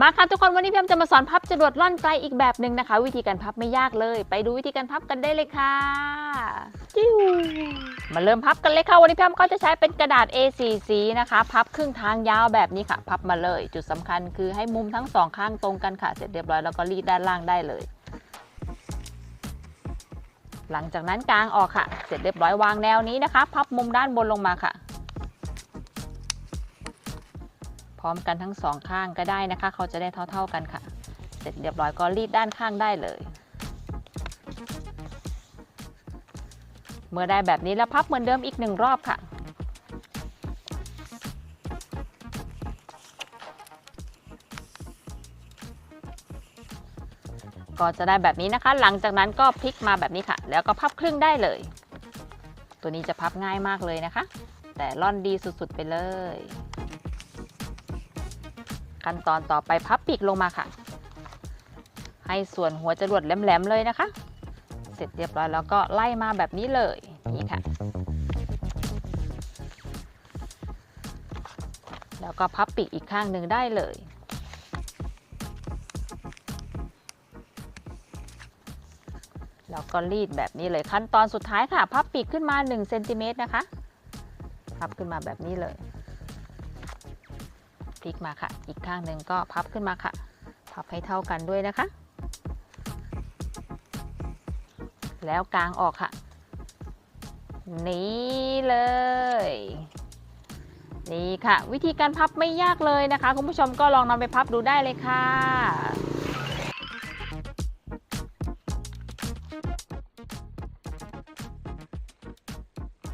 มาค่ะทุกคนวันนี้พี่แอมจะมาสอนพับจรวดล่อนไกลอีกแบบหนึ่งนะคะ วิธีการพับไม่ยากเลย ไปดูวิธีการพับกันได้เลยค่ะจิ้วมาเริ่มพับกันเลยค่ะ วันนี้พี่แอมก็จะใช้เป็นกระดาษ A4 สีนะคะ พับครึ่งทางยาวแบบนี้ค่ะ พับมาเลย จุดสำคัญคือให้มุมทั้งสองข้างตรงกันค่ะเสร็จเรียบร้อยแล้วก็รีดด้านล่างได้เลย หลังจากนั้นกางออกค่ะ เสร็จเรียบร้อยวางแนวนี้นะคะ พับมุมด้านบนลงมาค่ะ พร้อมกันทั้งสองข้างก็ได้นะคะ เขาจะได้เท่า ๆกันค่ะ เสร็จเรียบร้อยก็รีดด้านข้างได้เลย เมื่อได้แบบนี้แล้วพับเหมือนเดิมอีกหนึ่งรอบค่ะ ก็จะได้แบบนี้นะคะ หลังจากนั้นก็พลิกมาแบบนี้ค่ะ แล้วก็พับครึ่งได้เลย ตัวนี้จะพับง่ายมากเลยนะคะ แต่ร่อนดีสุดๆไปเลย ขั้นตอนต่อไปพับปีกลงมาค่ะ ให้ส่วนหัวจรวดแหลมๆเลยนะคะ เสร็จเรียบร้อยแล้วก็ไล่มาแบบนี้เลยนี่ค่ะ แล้วก็พับปีกอีกข้างหนึ่งได้เลย แล้วก็รีดแบบนี้เลยขั้นตอนสุดท้ายค่ะ พับปีกขึ้นมา1เซนติเมตรนะคะ พับขึ้นมาแบบนี้เลยพลิกมาค่ะ อีกข้างหนึ่งก็พับขึ้นมาค่ะ พับให้เท่ากันด้วยนะคะ แล้วกางออกค่ะ นี่เลย นี่ค่ะ วิธีการพับไม่ยากเลยนะคะ คุณผู้ชมก็ลองนำไปพับดูได้เลยค่ะ